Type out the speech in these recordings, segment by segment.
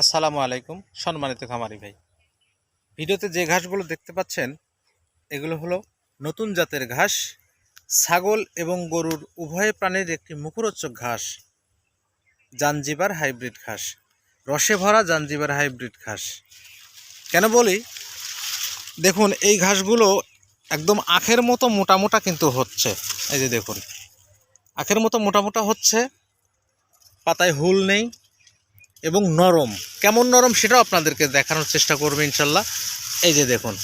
আসসালামু আলাইকুম, সম্মানিত খামারি ভাই। ভিডিওতে যে ঘাসগুলো দেখতে পাচ্ছেন, এগুলো হলো নতুন জাতের ঘাস, ছাগল এবং গরুর উভয় প্রাণীর একটি মুখরোচক ঘাস, জাঞ্জিবার হাইব্রিড ঘাস, রসে ভরা জাঞ্জিবার হাইব্রিড ঘাস। কেন বলি? দেখুন, এই ঘাসগুলো একদম আখের মতো মোটা মোটা কিন্তু হচ্ছে। এই যে দেখুন, আখের মতো মোটা মোটা হচ্ছে, পাতায় হুল নেই এবং নরম। কেমন নরম সেটাও আপনাদেরকে দেখানোর চেষ্টা করবে ইনশাল্লাহ। এই যে দেখুন,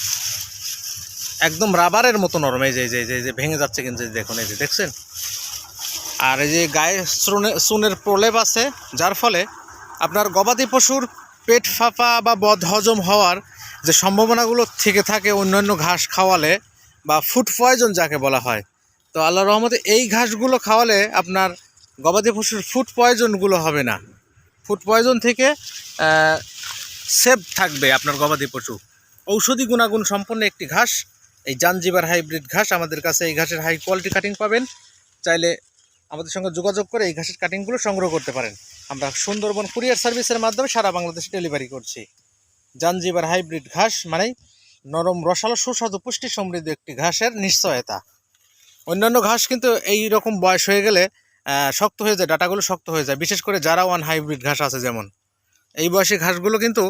একদম রাবারের মতো নরম। এই যে এই যে, এই যে- ভেঙে যাচ্ছে কিন্তু দেখুন, এই যে দেখছেন? আর এই যে গায়ে শ্রুনে চুনের প্রলেপ আছে, যার ফলে আপনার গবাদি পশুর পেট ফাঁপা বা বদ হজম হওয়ার যে সম্ভাবনাগুলো থেকে থাকে অন্যান্য ঘাস খাওয়ালে বা ফুড পয়জন যাকে বলা হয়, তো আল্লাহ রহমতে এই ঘাসগুলো খাওয়ালে আপনার গবাদি পশুর ফুড পয়জনগুলো হবে না। ফুড পয়জন থেকে সেভ থাকবে আপনার গবাদি পশু। ঔষধি গুণাগুণ সম্পন্ন একটি ঘাস, এই জাঞ্জিবার হাইব্রিড ঘাস আমাদের কাছে এই ঘাসের হাই কোয়ালিটি কাটিং পাবেন। চাইলে আমাদের সঙ্গে যোগাযোগ করে এই ঘাসের কাটিংগুলো সংগ্রহ করতে পারেন। আমরা সুন্দরবন কুরিয়ার সার্ভিসের মাধ্যমে সারা বাংলাদেশে ডেলিভারি করছি। জাঞ্জিবার হাইব্রিড ঘাস মানে নরম, রসালো, সুস্বাদু, পুষ্টি সমৃদ্ধ একটি ঘাসের নিশ্চয়তা। অন্যান্য ঘাস কিন্তু এই রকম বয়স হয়ে গেলে শক্ত হয়ে যায়, ডাটাগুলো শক্ত হয়ে যায়। বিশেষ করে যারা ওয়ান হাইব্রিড ঘাস আছে যেমন। এই বয়সী ঘাসগুলো কিন্তু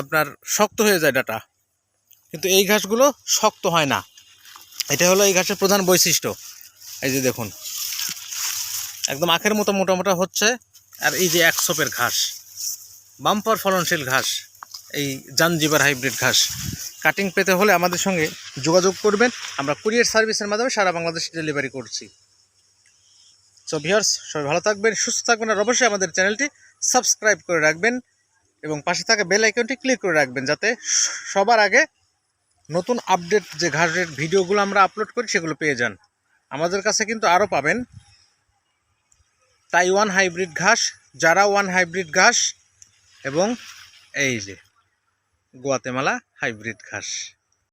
আপনার শক্ত হয়ে যায় ডাটা। কিন্তু এই ঘাসগুলো শক্ত হয় না। এটা হলো এই ঘাসের প্রধান বৈশিষ্ট্য। এই যে দেখুন। একদম আখের মতো মোটা মোটা হচ্ছে। আর এই যে একশোপের ঘাস, বাম্পার ফলনশীল ঘাস, এই জানজিবার হাইব্রিড ঘাস। কাটিং পেতে হলে আমাদের সঙ্গে যোগাযোগ করবেন। আমরা কুরিয়ার সার্ভিসের মাধ্যমে সারা বাংলাদেশে ডেলিভারি করছি। সো ভিউয়ার্স সবাই ভালো থাকবেন, সুস্থ থাকবেন, আর অবশ্যই আমাদের চ্যানেলটি সাবস্ক্রাইব করে রাখবেন এবং পাশে থাকা বেল আইকনটি ক্লিক করে রাখবেন যাতে সবার আগে নতুন আপডেট যে ঘাসের ভিডিওগুলো আমরা আপলোড করি, সেগুলো পেয়ে যান। আমাদের কাছে কিন্তু আরও পাবেন তাইওয়ান হাইব্রিড ঘাস জারা ওয়ান হাইব্রিড ঘাস এবং এই যে গোয়াতেমালা হাইব্রিড ঘাস।